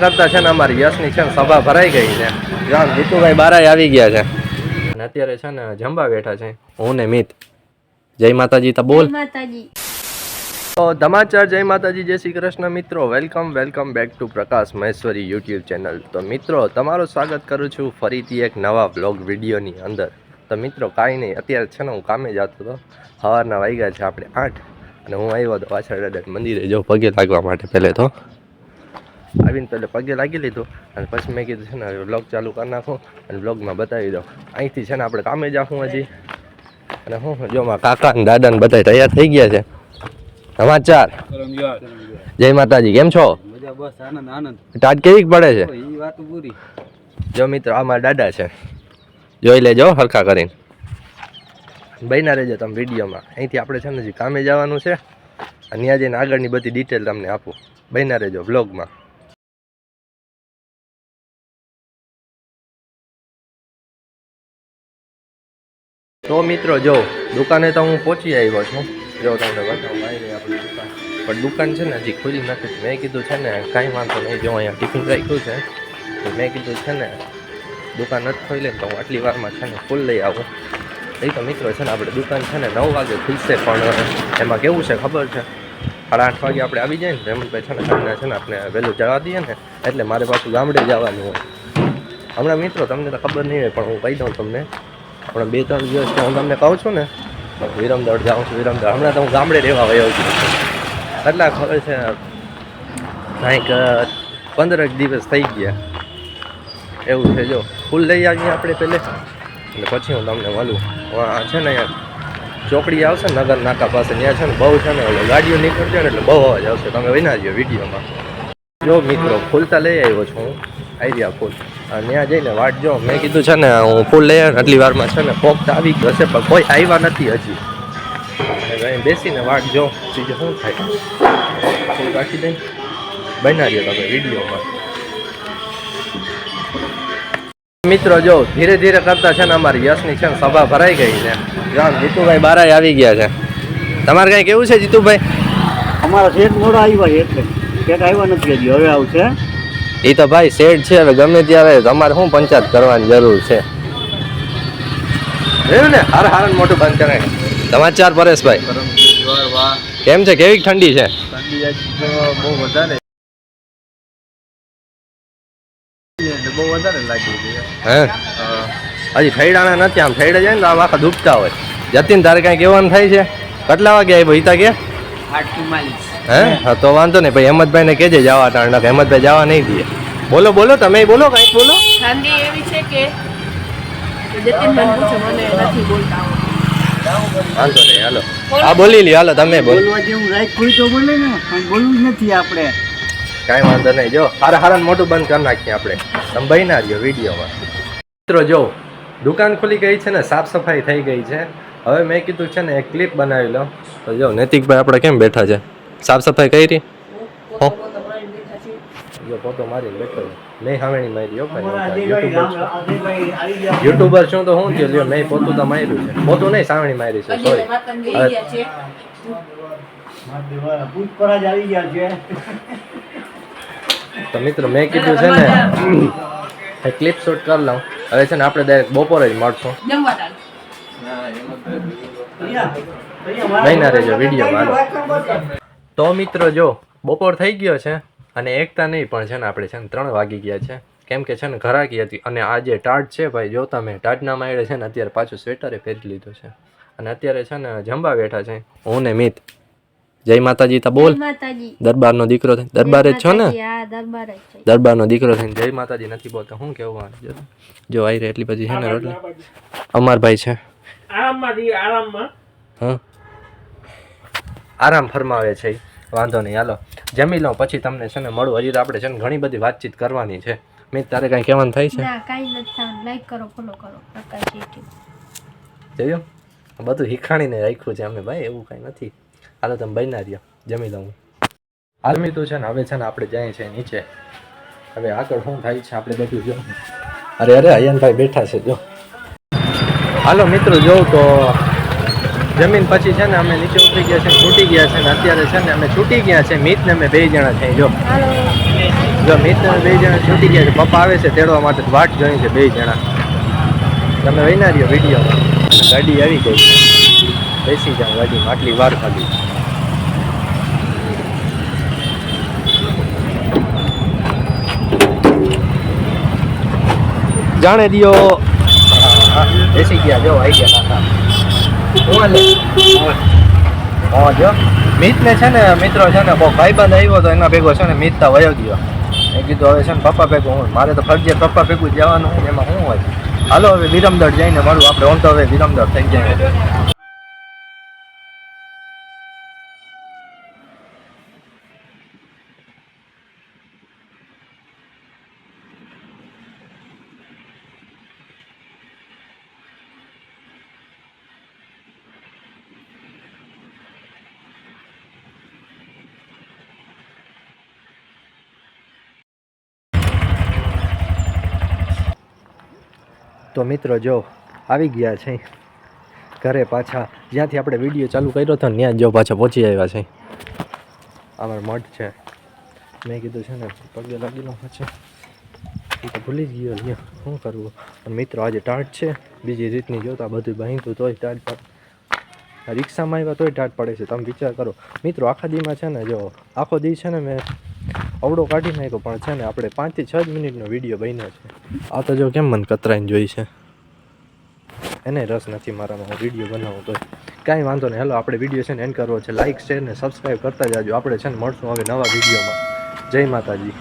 કરતા છે ને અમારી યશની છે ને સભા ભરાઈ ગઈ છે. જાણ જીતુભાઈ બારાય આવી ગયા છે. અને અત્યારે છે ને જમવા બેઠા છે. હું ને મિત. જય માતાજી તા બોલ. તો ધમાચાર જય માતાજી જય શ્રી કૃષ્ણ મિત્રો. Welcome welcome back to Prakash Maheshwari YouTube channel. તો મિત્રો તમારું સ્વાગત કરું છું ફરીથી એક નવા બ્લોગ વિડીયોની અંદર. તો મિત્રો કાંઈ નહીં. અત્યારે છે ને હું કામે જતો હતો. સવારના વાગ્યા છે આપણે આઠ. અને હું આવ્યો હતો પાછળ મંદિરે જો પગે લાગવા માટે પહેલે તો. આવીને પહેલાં પગે લાગી લીધું અને પછી મેં કીધું છે ને બ્લોગ ચાલુ કરી નાખું અને બ્લોગમાં બતાવી દઉં. અહીંથી છે ને આપણે કામે જાઉં હજી. અને હું, જો મારા કાકા ને દાદા ને બધા તૈયાર થઈ ગયા છે. સમાચાર. જય માતાજી, કેમ છો? ટાટ કેવી પડે છે? જો મિત્રો, આ દાદા છે. જોઈ લેજો હરખા કરીને. બહીના રહેજો તમે વિડીયોમાં. અહીંથી આપણે છે ને હજી કામે જવાનું છે. અને ત્યાં જઈને આગળની બધી ડિટેલ તમને આપું. બહીના રહેજો વ્લોગમાં તો મિત્રો, જો, દુકાને તો હું પહોંચી આવ્યો છું. જો, તમને બતાવું આવી આપણી દુકાન. પણ દુકાન છે ને હજી ખુલી નથી. મેં કીધું છે ને, કાંઈ વાંધો નહીં. જો, અહીંયા ટિફિન રાખ્યું છે મેં કીધું છે ને, દુકાન નથી ખોલી લે તો હું આટલી વારમાં છે ને ફૂલ લઈ આવું. એ તો મિત્રો છે ને, આપણે દુકાન છે ને, નવ વાગે ખુલશે, પણ એમાં કેવું છે ખબર છે? સાડા આઠ વાગે આપણે આવી જાય ને રેમનભાઈ છે ને, તમને છે ને, આપણે વહેલું જવા દઈએ ને, એટલે મારે પાછું ગામડે જવાનું હોય. હમણાં મિત્રો, તમને તો ખબર નહીં હોય, પણ હું કહી દઉં તમને હમણાં બે ત્રણ દિવસ હું તમને કહું છું ને વિરમદળ જાઉં છું વિરમદળ હમણાં તો હું ગામડે રહેવા વયો છું. કેટલા ખબર છે, કાંઈક પંદરક દિવસ થઈ ગયા. એવું છે, જો. ફૂલ લઈ આવીએ આપણે પહેલે અને પછી હું તમને મળું. આ છે ને ચોકડી આવશે નગર નાકા પાસે. ત્યાં છે ને, બહુ છે ને, ઓલો ગાડીઓ નીકળશે ને, એટલે બહુ અવાજ આવશે. તમે વિના જો વિડીયોમાં. જો મિત્રો, ફૂલતા લઈ આવ્યો છું હું. આવી ગયા ફૂલ અને ત્યાં જઈને વાટ જો, મેં કીધું છે ને, હું ફૂલ લઈ આવ્યો આટલી વારમાં છે ને, કોક તો આવી ગયો છે, પણ કોઈ આવ્યા નથી હજી. અહીં બેસીને વાટ જો શું થાય? ફૂલ રાખી દઈ. બનાવીએ તમે વિડીયોમાં. મિત્રો જો, ધીરે ધીરે કરતા છે ને, અમારી યશની છે ને, સભા ભરાઈ ગઈ છે. જાણ જીતુભાઈ બારાય આવી ગયા છે. તમારે કઈ કેવું છે જીતુભાઈ? અમારા શેઠ મોડા આવ્યા એટલે. શેઠ આવ્યા નથી હજી, હવે આવશે. એ તો ભાઈ શેડ છે હવે ગમે ત્યારે તમારે શું પંચાયત કરવાની જરૂર છે? ને? હાર હાર મોટું બંધ કરે સમાચાર પરેશભાઈ વાહ. કેમ છે? કેવી ઠંડી છે? ઠંડી આજ તો બહુ વધારે. બહુ વધારે લાગી હે? હજી ફૈડાણા નથી આમ ફૈડા જાય ને તો આમ આખા દુખતા હોય. જતીન તારે કાંઈ કહેવાનું થાય છે? કેટલા વાગે આવી ભઈતા કે? આઠ ચુમ્માલીસ. હે? હા તો વાંધો નહીં. ભાઈ હેમંતભાઈને કહેજે જવા નકર હેમંતભાઈ જવા નહીં દે. બોલો બોલો તમે બોલો કંઈક બોલો. ઠંડી એવી છે કે જતીનભાઈ પૂછો મને નથી બોલતા વાંધો નહીં હાલો. હા બોલી લ્યો. હાલો તમે બોલો. બોલવા જેવું રાખ્યું તો બોલે ને? બોલવું જ નથી આપણે. કાંઈ વાંધો નહીં. જો હારા હારા મોટું બંધ કરી નાખીએ આપણે. સંભાઈ ના રહ્યો વિડીયોમાં. મિત્રો જો દુકાન ખુલી ગઈ છે ને સાફ સફાઈ થઈ ગઈ છે. હવે મેં કીધું છે ને એક ક્લિપ બનાવી લો તો જો નૈતિકભાઈ આપણે કેમ બેઠા છે? સાફ સફાઈ કરી? જો પોતો બેઠો નહીં હાવેણી મારી ભાઈ યુટ્યુબર છું. તો હું થયું? લ્યો નહીં પોતું તો માર્યું છે. પોતું નહીં સાવણી મારી છે સોરી. તો મિત્રો મેં કીધું છે ને ક્લિપ શૂટ કરી લઉં. હવે છે ને આપણે ડાયરેક્ટ બપોરે જ મળશું. મહિના રહેજો વિડીયોમાં તો મિત્રો જો બપોર થઈ ગયો છે અને એકતા નહીં પણ છે ને આપણે છે ને ત્રણ વાગી ગયા છે. કેમ કે છે ને ઘરાકી હતી અને આ જે ટાટ છે ભાઈ જો તમે ટાટના માયડે છે ને અત્યારે પાછું સ્વેટરે પહેરી લીધું છે. અને અત્યારે છે ને જમવા બેઠા છે. હું ને મિત. જય માતાજી તા બોલ. દરબારનો દીકરો થઈ દરબાર જ છો ને? દરબારનો દીકરો થઈને. જય માતાજી નથી બોલતો. શું કેવું જો- આવી રહી એટલી બધી છે ને રોટલી. અમાર ભાઈ છે. હા? આરામ ફરમાવે છે. વાંધો નહીં હાલો. જમી લઉં પછી તમને છે ને મળું. હજી તો આપણે છે ને ઘણી બધી વાતચીત કરવાની છે. મેં તારે કાંઈ કહેવાનું થાય છે? કાંઈ નથી લાઈક કરો ફોલો કરો. પ્રકાશ જોયું. બધું હિખાણીને રાખ્યું છે અમે ભાઈ એવું કાંઈ નથી. હાલો તમે બન્યા રહ્યો. જમી લઉં હાલ મીતું છે ને હવે છે ને આપણે જઈએ છીએ નીચે. હવે આગળ શું થાય છે આપણે બધું જો. અરે અરે અયનભાઈ બેઠા છે જો. હાલો મિત્રો જોઉં તો જમીન પછી છે ને અમે નીચે ઉતરી ગયા છે છૂટી ગયા છે ને અત્યારે છે ને અમે છૂટી ગયા છે. મિત ને અમે બે જણા છે. જો. જો મિત ને બે જણા છૂટી ગયા છે. પપ્પા આવે છે તેડવા માટે વાટ જોઈ છે બે જણા. તમે વહીના રહ્યો વીડિયો ગાડી આવી ગઈ છે. બેસી જાઓ ગાડીમાં આટલી વાર ખાલી. જાણે દિયો બેસી ગયા. જો આવી ગયા. કાકા જો. મિતને છે ને, મિત્રો છે ને બહુ ભાઈબંધ આવ્યો તો એના ભેગો છે ને મિતતા વયો ગયો. એ કીધું, હવે છે ને, પપ્પા ભેગું હું, મારે તો ફરજિયાત પપ્પા ભેગું જવાનું એમાં શું હોય? હાલો, હવે વિરમદળ જઈને મળું, આપણે, હું તો હવે વિરમદળ થઈ જાય તો મિત્રો જો, આવી ગયા છે. ઘરે પાછા, જ્યાંથી આપણે વીડિયો ચાલુ કર્યો હતો ત્યાં જ પાછા પહોંચી આવ્યા છે. અમારો મઠ છે. મેં કીધું છે ને, પગે લાગેલો પછી એ તો ભૂલી જ ગયો અહીંયા શું કરવું? પણ મિત્રો, આજે ટાટ છે. બીજી રીતની જોતા બધું બાંધતું તોય ટાટ રિક્ષામાં આવ્યા તોય ટાટ પડે છે. તમે વિચાર કરો. મિત્રો, આખા દીમાં છે ને, જો, આખો દી છે ને મેં અવડો કાઢી નાખ્યો, પણ છે ને આપણે પાંચથી છ જ મિનિટનો વીડિયો બન્યો છે. આ તો જો કેમ મને કતરાઈને જોઈ છે? એને રસ નથી મારામાં, હું વીડિયો બનાવું તો કાંઈ વાંધો નહીં, હેલો, આપણે વીડિયો છે ને એન્ડ કરવો છે. લાઇક શેર ને સબસ્ક્રાઈબ કરતા જાજો. આપણે છે ને મળશું હવે નવા વિડીયોમાં. જય માતાજી.